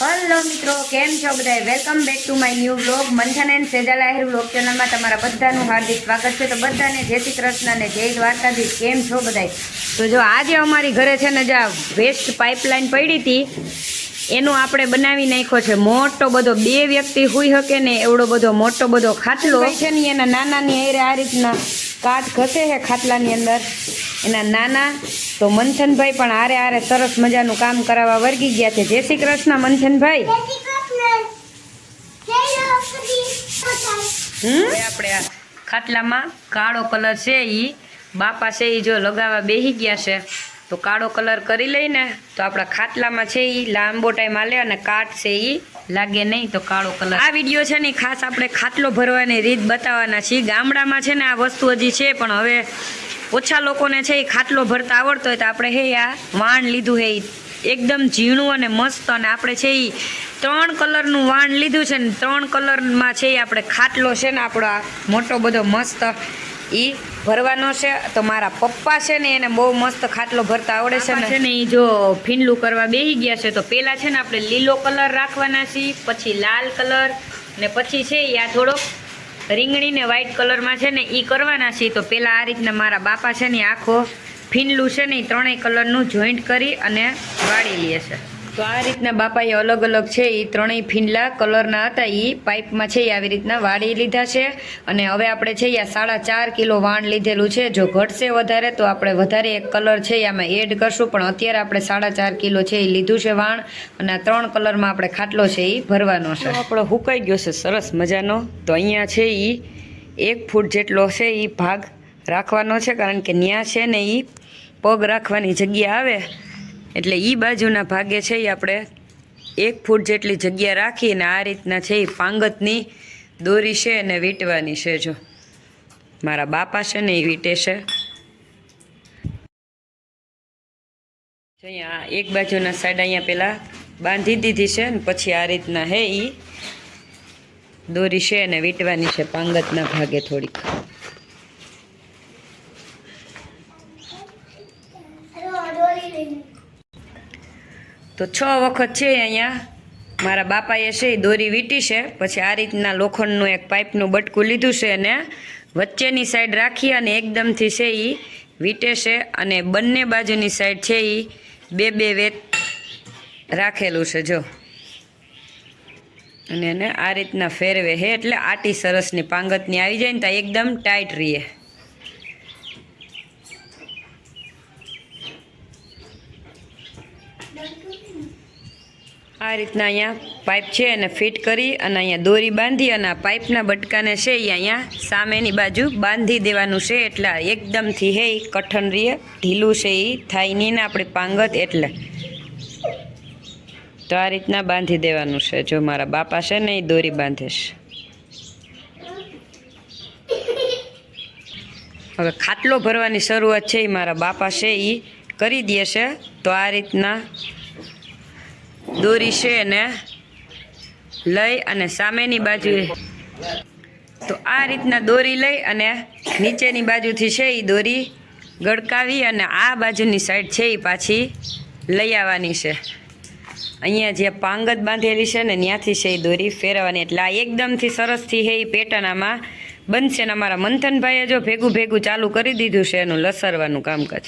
Hello મિત્રો, કેમ છો બધા welcome back to my new blog Manthan and સેજા લાહેર બ્લોગ ચેનલમાં તમારા બધાનું હાર્દિક સ્વાગત છે. તો બધાને જય શ્રી કૃષ્ણ અને જય દ્વારકાધીશ. કેમ છો બધાય? તો જો આજે અમારી ઘરે છે ને, જે વેસ્ટ પાઇપલાઇન પડી હતી, એનું આપણે બનાવી નાખ્યો છે. મોટો બધો બે વ્યક્તિ હોઈ શકે ને, એવડો બધો મોટો બધો ખાટલો. છે ને, એના નાનાની હારે આ રીતના કાચ ઘસે છે ખાટલાની અંદર. એના નાના તો મંથનભાઈ પણ આરે હારે સરસ મજાનું કામ કરાવવા વર્ગી ગયા છે. જય શ્રી કૃષ્ણ મંથનભાઈ હમ? આપણે આ ખાટલામાં કાળો કલર છે એ બાપા છે એ જો લગાવવા બેસી ગયા છે. તો કાળો કલર કરી લઈને તો આપણા ખાટલામાં છે એ લાંબો ટાઈમ આલે અને કાટ છે એ લાગે નહીં તો કાળો કલર. આ વીડિયો છે ને ખાસ આપણે ખાટલો ભરવાની રીત બતાવવાના છીએ. ગામડામાં છે ને આ વસ્તુ હજી છે પણ હવે ઓછા લોકોને છે એ ખાટલો ભરતા આવડતો હોય તો આપણે હે આ વાણ લીધું હે એ એકદમ ઝીણું અને મસ્ત અને આપણે છે એ ત્રણ કલરનું વાણ લીધું છે ને ત્રણ કલરમાં છે એ આપણે ખાટલો છે ને આપણો આ મોટો બધો મસ્ત એ ભરવાનો છે. તો મારા પપ્પા છે ને એને બહુ મસ્ત ખાટલો ભરતા આવડે છે ને. ને એ જો ફીંડલું કરવા બેસી ગયા છે તો પહેલાં છે ને આપણે લીલો કલર રાખવાના છીએ, પછી લાલ કલર ને પછી છે એ આ થોડોક રીંગણી ને વ્હાઈટ કલરમાં છે ને એ કરવાના છીએ. તો પહેલાં આ રીતના મારા બાપા છે ને આખો ફીનલું છે ને એ ત્રણેય કલરનું જોઈન્ટ કરી અને વાળી લે છે. તો આ રીતના બાપાએ અલગ અલગ છે એ ત્રણેય ફીંડલા, કલરના હતા એ પાઇપમાં છે એ આવી રીતના વાળી લીધા છે. અને હવે આપણે છે યા સાડા ચાર કિલો વાણ લીધેલું છે. જો ઘટશે વધારે તો આપણે વધારે એક કલર છે આમાં એડ કરશું. પણ અત્યારે આપણે સાડા ચાર કિલો છે એ લીધું છે વાણ. અને આ ત્રણ કલરમાં આપણે ખાટલો છે એ ભરવાનો છે. આપણો હુકાઈ ગયો છે સરસ મજાનો. તો અહીંયા છે એ એક ફૂટ જેટલો છે એ ભાગ રાખવાનો છે. કારણ કે ન્યા છે ને એ પગ રાખવાની જગ્યા આવે. એટલે એ બાજુના ભાગે છે એ આપણે એક ફૂટ જેટલી જગ્યા રાખીને આ રીતના છે એ પાંગતની દોરી છે અને વીંટવાની છે જો. મારા બાપા છે ને એ વીંટે છે. અહીંયા એક બાજુના સાઈડ અહીંયા પહેલાં બાંધી દીધી છે ને પછી આ રીતના હે એ દોરી છે અને વીંટવાની છે પાંગતના ભાગે થોડીક. તો છ વખત છે અહીંયા. મારા બાપાએ છે એ દોરી વીંટી છે. પછી આ રીતના લોખંડનું એક પાઇપનું બટકું લીધું છે અને વચ્ચેની સાઈડ રાખી અને એકદમથી છે એ વીંટે છે અને બંને બાજુની સાઈડ છે એ બે બે વેત રાખેલું છે, જો. અને એને આ રીતના ફેરવે છે. એટલે આટી સરસની પાંગતની આવી જાય ને ત્યાં એકદમ ટાઈટ રહીએ આ રીતના અહીંયા પાઇપ છે એને ફિટ કરી અને અહીંયા દોરી બાંધી અને આ પાઇપના બટકાને છે એ અહીંયા સામેની બાજુ બાંધી દેવાનું છે એટલે એકદમથી હે કઠણ રીએ ઢીલું છે એ થાય નહીં ને આપણી પાંગત એટલે. તો આ રીતના બાંધી દેવાનું છે, જો મારા બાપા છે ને એ દોરી બાંધે હવે ખાટલો ભરવાની શરૂઆત છે એ મારા બાપા છે એ કરી દે છે. તો આ રીતના દોરી છે એને લઈ અને સામેની બાજુએ તો આ રીતના દોરી લઈ અને નીચેની બાજુથી છે એ દોરી ગળકાવી અને આ બાજુની સાઈડ છે એ પાછી લઈ આવવાની છે. અહીંયા જે પાંગત બાંધેલી છે ને ત્યાંથી છે એ દોરી ફેરવવાની. એટલે આ એકદમથી સરસથી છે એ પેટર્ન બનશે ને અમારા મંથનભાઈએ જો ભેગું ભેગું ચાલુ કરી દીધું છે એનું લસરવાનું કામકાજ.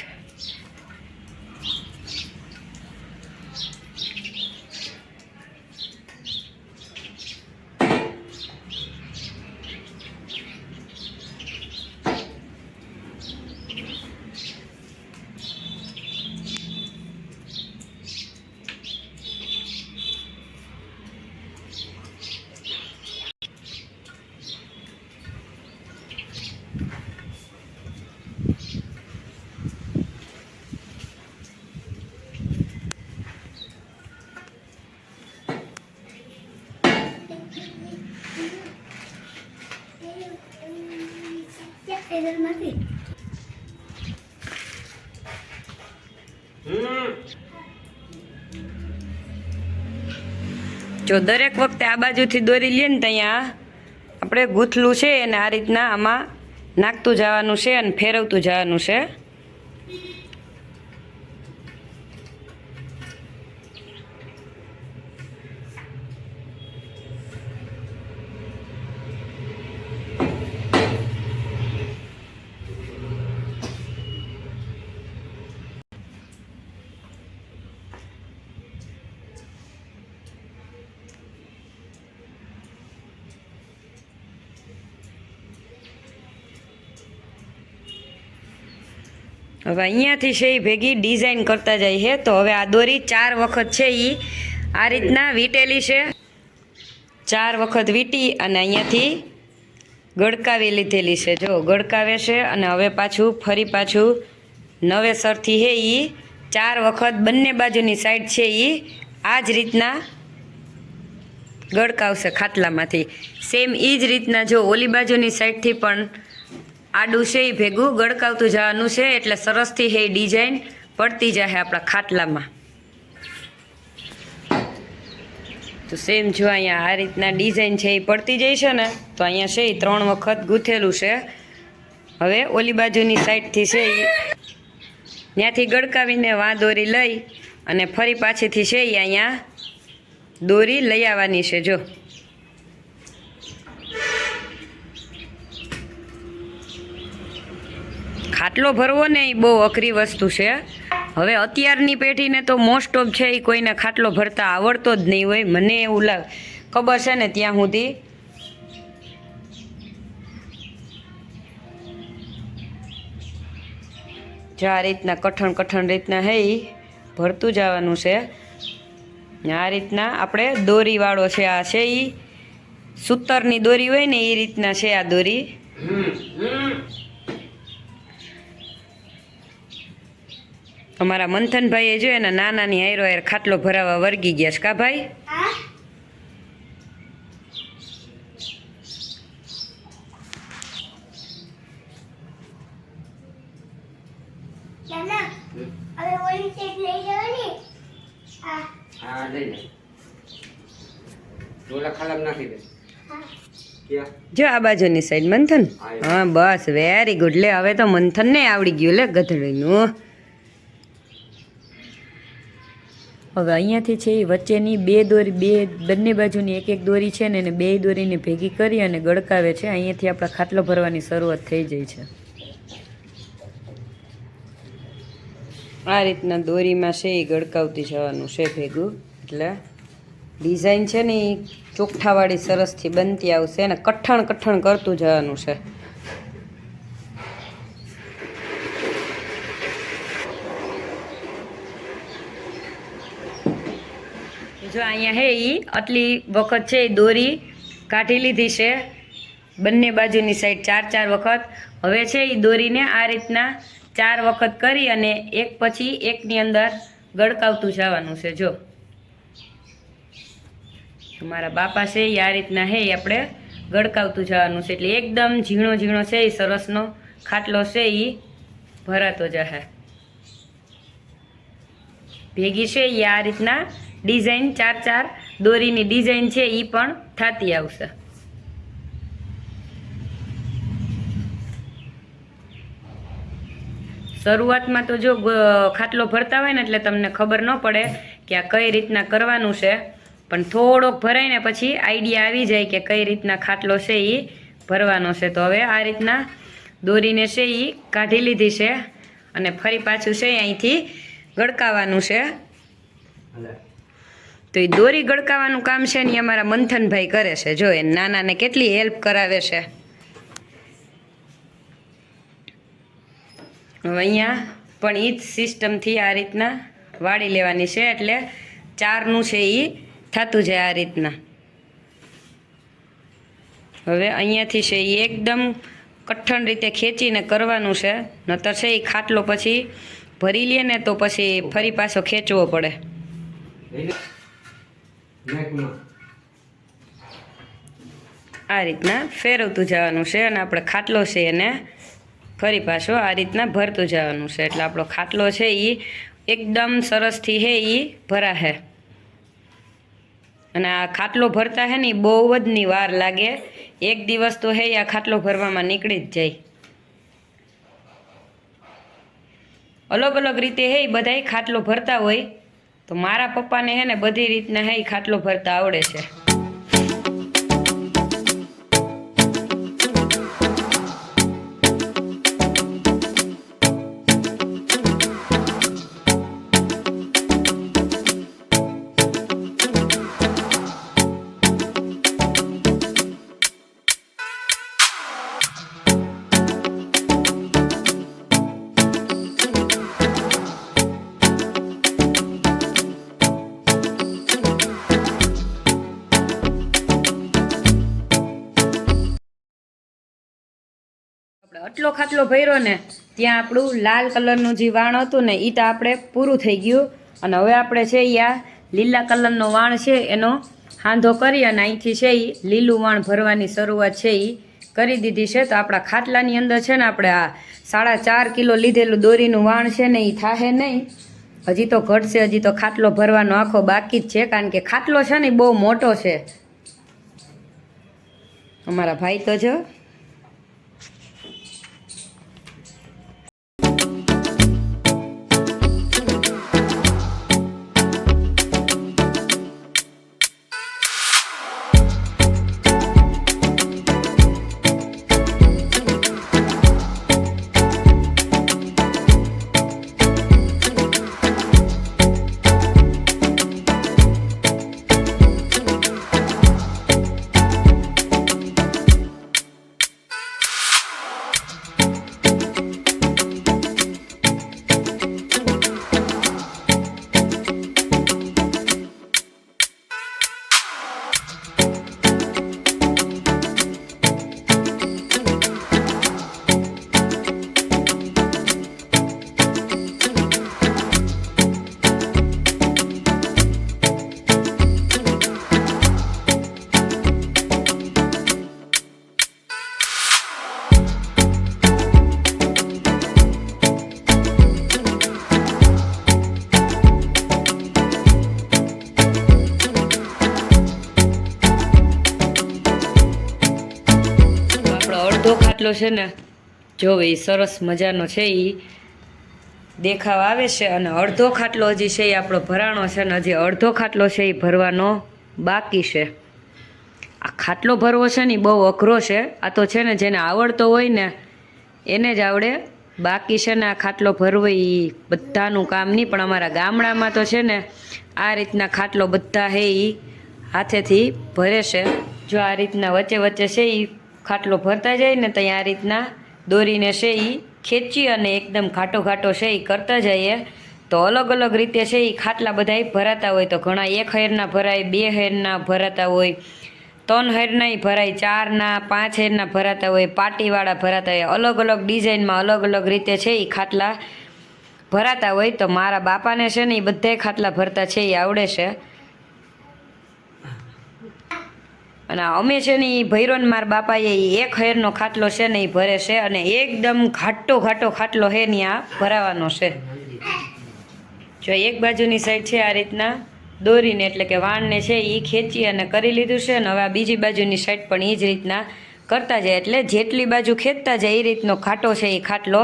નથી જો દરેક વખતે આ બાજુથી દોરી લઈએ ને ત્યાં આપણે ગૂંથલું છે એને આ રીતના આમાં નાખતું જવાનું છે અને ફેરવતું જવાનું છે. હવે અહીંયાથી છે એ ભેગી ડિઝાઇન કરતા જાય છે. તો હવે આ દોરી ચાર વખત છે એ આ રીતના વીટેલી છે. ચાર વખત વીટી અને અહીંયાથી ગડકાવી લીધેલી છે. જો ગડકાવે છે અને હવે પાછું ફરી પાછું નવેસરથી હે એ ચાર વખત બંને બાજુની સાઈડ છે એ આ જ રીતના ગડકાવશે ખાટલામાંથી. સેમ એ જ રીતના જો ઓલી બાજુની સાઈડથી પણ આડું છે એ ભેગું ગળકાવતું જવાનું છે એટલે સરસથી હે ડિઝાઇન પડતી જાય આપણા ખાટલામાં. તો સેમ જો અહીંયા આ રીતના ડિઝાઇન છે એ પડતી જાય છે ને, તો અહીંયા છે એ ત્રણ વખત ગૂંથેલું છે. હવે ઓલી બાજુની સાઈડથી છે એ. ત્યાંથી ગડકાવીને વાં દોરી લઈ અને ફરી પાછીથી છે એ અહીંયા દોરી લઈ આવવાની છે, જો. ખાટલો ભરવો ને એ બહુ અઘરી વસ્તુ છે. હવે અત્યારની પેઢીને તો મોસ્ટ ઓફ છે એ કોઈને ખાટલો ભરતા આવડતો જ નહીં હોય. મને એવું લાગ, ખબર છે ને ત્યાં સુધી. જે આ રીતના કઠણ કઠણ રીતના હે એ ભરતું જવાનું છે. આ રીતના આપણે દોરીવાળો છે આ છે એ સૂતરની દોરી હોય ને એ રીતના છે આ દોરી. અમારા મંથનભાઈએ જો એના નાનાની આયરો આયર ખાટલો ભરાવા વર્ગી ગયા છે. કા ભાઈ? જો આ બાજુની સાઈડ મંથન? હા બસ વેરી ગુડ લે હવે તો મંથનને આવડી ગયું. લે ગધડીનું. હવે અહીંયાથી છે એ વચ્ચેની બે દોરી, બે બંને બાજુની એક એક દોરી છે ને એને બે દોરીને ભેગી કરી અને ગળકાવે છે. અહીંયાથી આપણા ખાટલો ભરવાની શરૂઆત થઈ જાય છે. આ રીતના દોરીમાં છે એ ગળકાવતી જવાનું છે ભેગું. એટલે ડિઝાઇન છે ને એ ચોખ્ઠાવાળી સરસથી બનતી આવશે અને કઠણ કઠણ કરતું જવાનું છે. જો અહીંયા હે એ આટલી વખત છે એ દોરી કાઢી લીધી છે. બંને બાજુની સાઈડ ચાર ચાર વખત. હવે છે એ દોરીને આ રીતના ચાર વખત કરી અને એક પછી એકની અંદર ગડકાવતું જવાનું છે, જો. મારા બાપા છે એ આ રીતના હે આપણે ગડકાવતું જવાનું છે. એટલે એકદમ ઝીણો ઝીણો છે એ સરસનો ખાટલો છે એ ભરાતો જશે ભેગી છે એ આ રીતના ડિઝાઇન ચાર ચાર દોરીની ડિઝાઇન છે એ પણ થતી આવશે. શરૂઆતમાં તો જો ખાટલો ભરતા હોય ને એટલે તમને ખબર ન પડે કે આ કઈ રીતના કરવાનું છે, પણ થોડોક ભરાય ને પછી આઈડિયા આવી જાય કે કઈ રીતના ખાટલો છે એ ભરવાનો છે. તો હવે આ રીતના દોરીને છે એ કાઢી લીધી છે અને ફરી પાછું છે અહીંથી ગડકાવાનું છે. તો એ દોરી ગળકાવાનું કામ છે ને અમારા મંથનભાઈ કરે છે. જો એ નાનાને કેટલી હેલ્પ કરાવે છે. હવે અહીંયા પણ એ જ સિસ્ટમથી આ રીતના વાળી લેવાની છે એટલે ચારનું છે એ થતું જાય આ રીતના. હવે અહીંયાથી છે એ એકદમ કઠણ રીતે ખેંચીને કરવાનું છે. નતર છે એ ખાટલો પછી ભરી લે ને તો પછી ફરી પાછો ખેંચવો પડે. આ રીતના ફેરવતું જવાનું છે અને આપણે ખાટલો છે એને ફરી પાછો આ રીતના ભરતું જવાનું છે. એટલે આપણો ખાટલો છે એ એકદમ સરસથી હે એ ભરાશે અને આ ખાટલો ભરતા હે ને એ બહુ જ ની વાર લાગે. એક દિવસ તો હે આ ખાટલો ભરવામાં નીકળી જ જાય. અલગ અલગ રીતે હે એ બધાય ખાટલો ભરતા હોય. તો મારા પપ્પાને હે ને બધી રીતના હે ખાટલો ભરતા આવડે છે. આટલો ખાટલો ભર્યો ને, ત્યાં આપણું લાલ કલરનું જે વાણ હતું ને એ તો આપણે પૂરું થઈ ગયું. અને હવે આપણે છે એ આ લીલા કલરનો વાણ છે, એનો હાંધો કરી અને અહીંથી છે એ લીલું વાણ ભરવાની શરૂઆત છે એ કરી દીધી છે. તો આપણા ખાટલાની અંદર છે ને, આપણે આ સાડા ચાર કિલો લીધેલું દોરીનું વાણ છે ને એ થાહે નહીં. હજી તો ઘટશે હજી તો ખાટલો ભરવાનો આખો બાકી જ છે, કારણ કે ખાટલો છે ને બહુ મોટો છે. અમારા ભાઈ તો જો ખાટલો છે ને, જો એ સરસ મજાનો છે એ દેખાવ આવે છે અને અડધો ખાટલો હજી છે એ આપણો ભરાણો છે ને હજી અડધો ખાટલો છે એ ભરવાનો બાકી છે. આ ખાટલો ભરવો છે ને એ બહુ અઘરો છે. આ તો છે ને જેને આવડતો હોય ને, એને જ આવડે. બાકી છે ને આ ખાટલો ભરવો એ બધાનું કામ નહીં, પણ અમારા ગામડામાં તો છે ને, આ રીતના ખાટલો બધા હે એ હાથેથી ભરે છે. જો આ રીતના વચ્ચે વચ્ચે છે એ ખાટલો ભરતા જાય ને ત્યાં આ રીતના દોરીને છે એ ખેંચી અને એકદમ ઘાટો ઘાટો છે એ કરતા જઈએ. તો અલગ અલગ રીતે છે એ ખાટલા બધાય ભરાતા હોય. તો ઘણા એક હેરના ભરાય, બે હેરના ભરાતા હોય, ત્રણ હેરના ભરાય, ચારના, પાંચ હેરના ભરાતા હોય, પાટીવાળા ભરાતા હોય. અલગ અલગ ડિઝાઇનમાં અલગ અલગ રીતે છે એ ખાટલા ભરાતા હોય. તો મારા બાપાને છે ને એ બધાય ખાટલા ભરતા છે એ આવડે છે. અને અમે છે ને એ ભૈરોન માર બાપાએ એ એક હેરનો ખાટલો છે ને એ ભરે છે અને એકદમ ઘાટો ઘાટો ખાટલો હે ને આ ભરાવાનો છે. જો એક બાજુની સાઈડ છે આ રીતના દોરીને એટલે કે વાણને છે એ ખેંચી અને કરી લીધું છે અને હવે આ બીજી બાજુની સાઈડ પણ એ જ રીતના કરતા જાય એટલે જેટલી બાજુ ખેંચતા જાય એ રીતનો ખાટો છે એ ખાટલો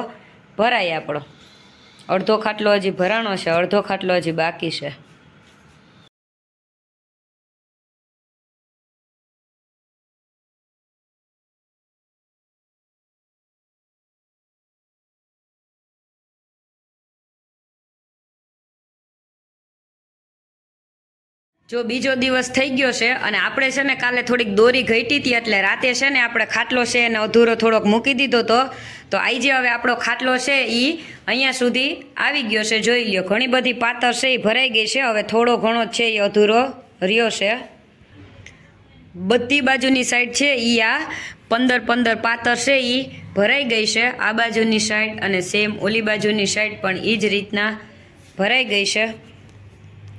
ભરાય આપણો. અડધો ખાટલો હજી ભરાણો છે, અડધો ખાટલો હજી બાકી છે. જો બીજો દિવસ થઈ ગયો છે અને આપણે છે ને કાલે થોડીક દોરી ઘટી હતી એટલે રાતે છે ને આપણે ખાટલો છે એને અધૂરો થોડોક મૂકી દીધો તો તો આજે હવે આપણો ખાટલો છે એ અહીંયા સુધી આવી ગયો છે, જોઈ લ્યો. ઘણી બધી પાતર છે એ ભરાઈ ગઈ છે, હવે થોડો ઘણો છે એ અધૂરો રહ્યો છે. બધી બાજુની સાઈડ છે એ આ પંદર પંદર પાતર છે એ ભરાઈ ગઈ છે, આ બાજુની સાઈડ અને સેમ ઓલી બાજુની સાઈડ પણ એ જ રીતના ભરાઈ ગઈ છે.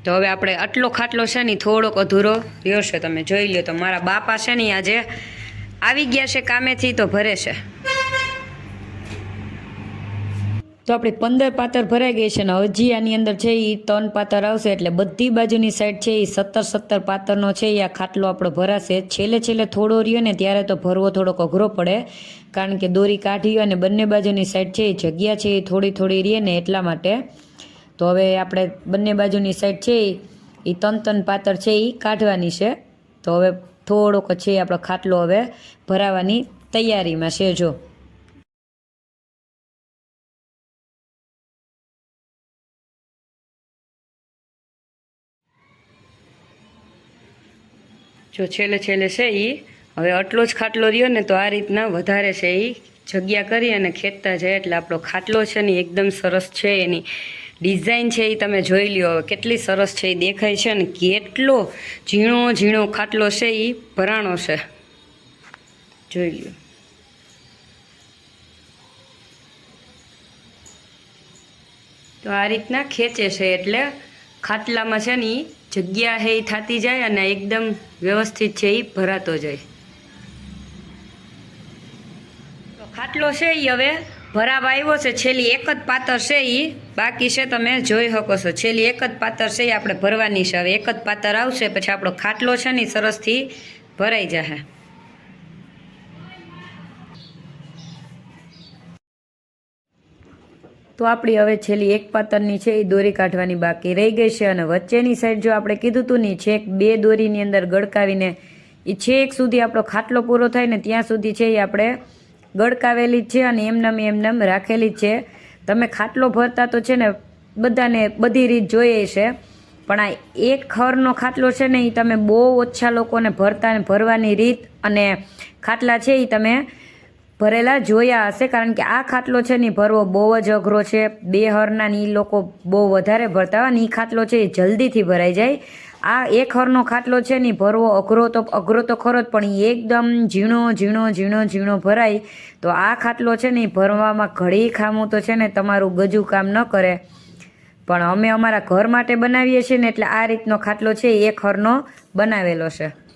તો હવે આપણે આટલો ખાટલો છે ને થોડોક અધૂરો રહ્યો છે. તમે જોઈ લો તો મારા બાપા છે ને આજે આવી ગયા છે કામેથી તો ભરે છે. તો આપણી પંદર પાતર ભરાઈ ગઈ છે ને હજી આની અંદર છે એ ત્રણ પાતર આવશે એટલે બધી બાજુની સાઈડ છે એ સત્તર સત્તર પાતરનો છે એ આ ખાટલો આપણો ભરાશે. છેલ્લે છેલ્લે થોડો રહ્યો ને ત્યારે તો ભરવો થોડોક અઘરો પડે. કારણ કે દોરી કાઢી અને બંને બાજુની સાઈડ છે એ જગ્યા છે એ થોડી થોડી રહે ને એટલા માટે તો હવે આપણે બંને બાજુની સાઈડ છે એ ત્રણ ત્રણ પાતર છે એ કાઢવાની છે. તો હવે થોડોક છે આપણો ખાટલો હવે ભરાવાની તૈયારીમાં છે જો. જો છેલ્લે છેલ્લે છે એ હવે આટલો જ ખાટલો રહ્યો ને તો આ રીતના વધારે છે એ જગ્યા કરી અને ખેતતા જાય એટલે આપણો ખાટલો છે ને એકદમ સરસ છે એની. ડિઝાઇન છે એ તમે જોઈ લ્યો હવે કેટલી સરસ છે એ દેખાય છે અને કેટલો ઝીણો ઝીણો ખાટલો છે એ ભરાણો છે. જોઈ લ્યો. તો આ રીતના ખેંચે છે એટલે ખાટલામાં છે ને એ જગ્યા છે એ થતી જાય અને એકદમ વ્યવસ્થિત છે એ ભરાતો જાય. તો ખાટલો છે એ હવે ભરાવા આવ્યો છે, છેલ્લી એક જ પાતર છે એ બાકી છે તમે જોઈ શકો છો. છેલ્લી એક જ પાતર છે એ આપણે ભરવાની છે. હવે એક જ પાતર આવશે, પછી આપણો ખાટલો છે ને સરસથી ભરાઈ જશે તો આપણી હવે છેલ્લી એક પાતરની છે એ દોરી કાઢવાની બાકી રહી ગઈ છે અને વચ્ચેની સાઈડ જો આપણે કીધું હતું ને છેક બે દોરીની અંદર ગળકાવીને એ છેક સુધી આપણો ખાટલો પૂરો થાય ને ત્યાં સુધી છે એ આપણે ગળકાવેલી છે અને એમનામ એમનામ રાખેલી છે. તમે ખાટલો ભરતા તો છે ને બધાને બધી રીત જોઈએ છે, પણ આ એક ખરનો ખાટલો છે ને એ તમે બહુ ઓછા લોકોને ભરતા ભરવાની રીત અને ખાટલા છે એ તમે ભરેલા જોયા હશે, કારણ કે આ ખાટલો છે ને ભરવો બહુ જ અઘરો છે. બે હરના ને એ લોકો બહુ વધારે ભરતા હોય ને એ ખાટલો છે એ જલ્દીથી ભરાઈ જાય. આ એક હરનો ખાટલો છે ને, ભરવો અઘરો તો અઘરો તો ખરો જ, પણ એ એકદમ ઝીણો ઝીણો ઝીણો ઝીણો ભરાય. તો આ ખાટલો છે ને, ભરવામાં ઘડી ખામું તો છે ને, તમારું ગજુ કામ ન કરે. પણ અમે અમારા ઘર માટે બનાવીએ છીએ ને, એટલે આ રીતનો ખાટલો છે, એક હરનો બનાવેલો છે.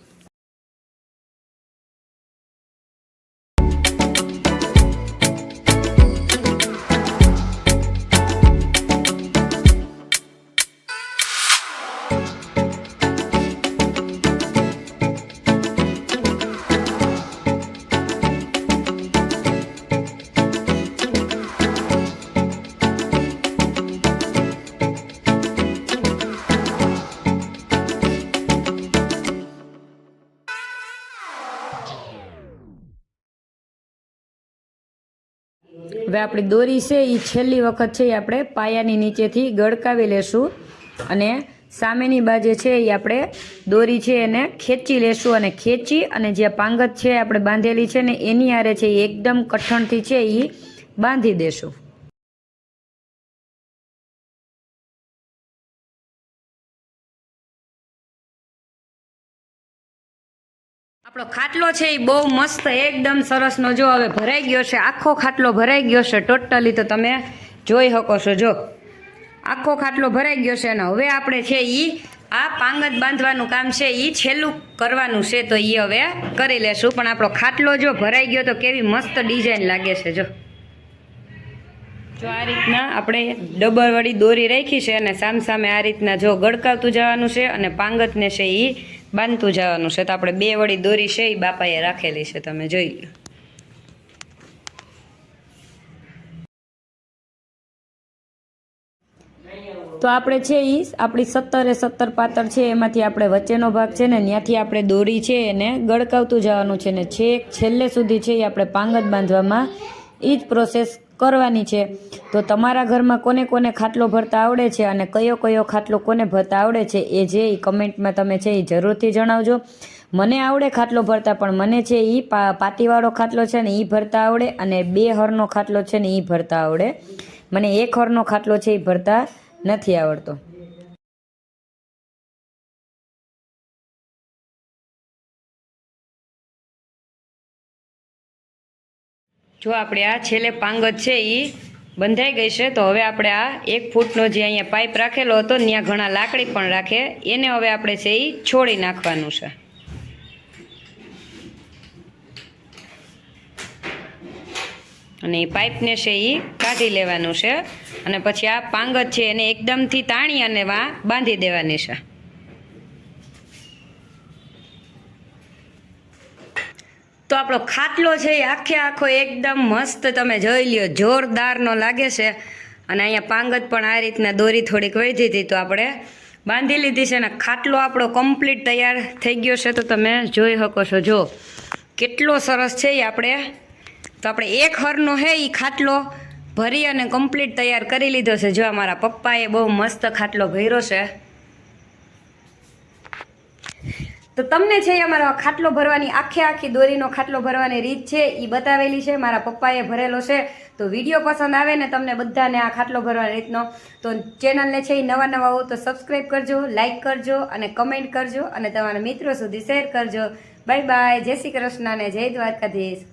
હવે આપણી દોરી છે એ છેલ્લી વખત છે એ આપણે પાયાની નીચેથી ગળકાવી લેશું. અને સામેની બાજુ છે એ આપણે દોરી છે, એને ખેંચી લેશું. અને ખેંચી અને જે પાંગત છે આપણે બાંધેલી છે ને, એની આરે છે એ એકદમ કઠણથી છે એ બાંધી દેશું. આપણો ખાટલો છે એ બહુ મસ્ત, એકદમ સરસનો જો હવે ભરાઈ ગયો છે. આખો ખાટલો ભરાઈ ગયો છે ટોટલી, તો તમે જોઈ શકો છો, જો. આખો ખાટલો ભરાઈ ગયો છે અને હવે આપણે છે એ આ પાંગત બાંધવાનું કામ છે એ છેલ્લું કરવાનું છે, તો એ હવે કરી લેશું. પણ આપણો ખાટલો જો ભરાઈ ગયો, તો કેવી મસ્ત ડિઝાઇન લાગે છે, જો. જો આ રીતના આપણે ડબલ વળી દોરી રાખી છે અને સામ સામે આ રીતના જો ગડકાવતું જવાનું છે અને પાંગતને છે એ બાંધતું જવાનું છે તો આપણે બે વળી દોરી છે એ બાપાએ રાખેલી છે, તમે જોઈ લો. તો આપણે છે એ આપણી સત્તરે સત્તર પાતળ છે, એમાંથી આપણે વચ્ચેનો ભાગ છે ને ત્યાંથી આપણે દોરી છે એને ગળકાવતું જવાનું છે ને, છેક છેલ્લે સુધી છે એ આપણે પાંગત બાંધવામાં એ જ પ્રોસેસ કરવાની છે. તો તમારા ઘરમાં કોને કોને ખાટલો ભરતા આવડે છે અને કયો કયો ખાટલો કોને ભરતા આવડે છે એ જે કમેન્ટમાં તમે છે એ જરૂરથી જણાવજો. મને આવડે ખાટલો ભરતા પણ મને છે એ પાતીવાળો ખાટલો છે ને એ ભરતા આવડે અને બે હરનો ખાટલો છે ને એ ભરતા આવડે. મને એક હરનો ખાટલો છે એ ભરતા નથી આવડતો. જો આપણે આ છેલ્લે પાંગત છે એ બંધાઈ ગઈ છે, તો હવે આપણે આ એક ફૂટનો જે અહીંયા પાઇપ રાખેલો હતો ત્યાં ઘણા લાકડી પણ રાખે, એને હવે આપણે છે એ છોડી નાખવાનું છે. અને એ પાઇપને છે એ કાઢી લેવાનું છે, અને પછી આ પાંગત છે એને એકદમથી તાણી અને વા બાંધી દેવાની છે. તો આપણો ખાટલો છે એ આખે આખો એકદમ મસ્ત તમે જોઈ લ્યો જોરદારનો લાગે છે. અને અહીંયા પાંગત પણ આ રીતના દોરી થોડીક વધી હતી તો આપણે બાંધી લીધી છે અને ખાટલો આપણો કમ્પ્લીટ તૈયાર થઈ ગયો છે તો તમે જોઈ શકો છો. જો, કેટલો સરસ છે એ આપણે. તો આપણે એક હરનો હે એ ખાટલો ભરી અને કમ્પ્લીટ તૈયાર કરી લીધો છે. જો, અમારા પપ્પાએ બહુ મસ્ત ખાટલો ભર્યો છે. તો તમને છે એ અમારો ખાટલો ભરવાની, આખે આખી દોરીનો ખાટલો ભરવાની રીત છે એ બતાવેલી છે, મારા પપ્પાએ ભરેલો છે. તો વીડિયો પસંદ આવે ને તમને બધાને આ ખાટલો ભરવાની રીતનો. તો ચેનલને છે એ નવા નવા હો તો સબસ્ક્રાઈબ કરજો લાઇક કરજો અને કમેન્ટ કરજો અને તમારા મિત્રો સુધી શેર કરજો. બાય બાય, જય શ્રી કૃષ્ણ અને જય દ્વારકાધીશ.